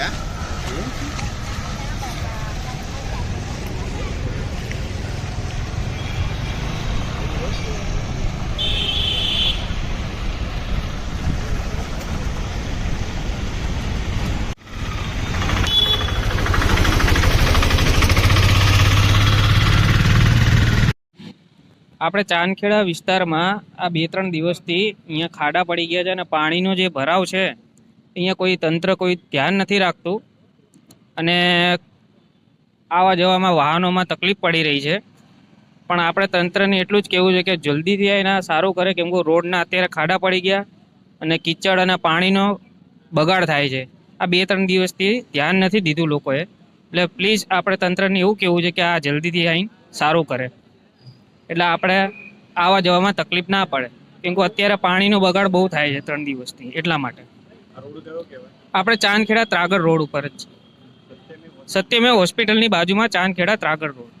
Dạ આપણે ચાંદખેડા વિસ્તારમાં આ બે ત્રણ દિવસથી અહીંયા ખાડા પડી ગયા છે અને પાણીનો જે ભરાવ છે અહીંયા કોઈ તંત્ર કોઈ ધ્યાન નથી રાખતું અને આવા જવામાં વાહનોમાં તકલીફ પડી રહી છે. પણ આપણે તંત્રને એટલું જ કહેવું છે કે જલ્દીથી એના સારું કરે કેમ કે રોડના અત્યારે ખાડા પડી ગયા અને કિચડ અને પાણીનો બગાડ થાય છે. આ બે ત્રણ દિવસથી ધ્યાન નથી દીધું લોકોએ. એટલે પ્લીઝ આપણે તંત્રને એવું કહેવું છે કે આ જલ્દીથી અહીં સારું કરે. એટલે આપણે આવવા જવામાં તકલીફ ના પડે. કેમ અત્યારે પાણીનો બગાડ બહુ થાય છે ત્રણ દિવસથી એટલા માટે. આપણે ચાંદખેડા ત્રાગડ રોડ ઉપર જ છે સત્યમેવ હોસ્પિટલની બાજુમાં ચાંદખેડા ત્રાગડ રોડ.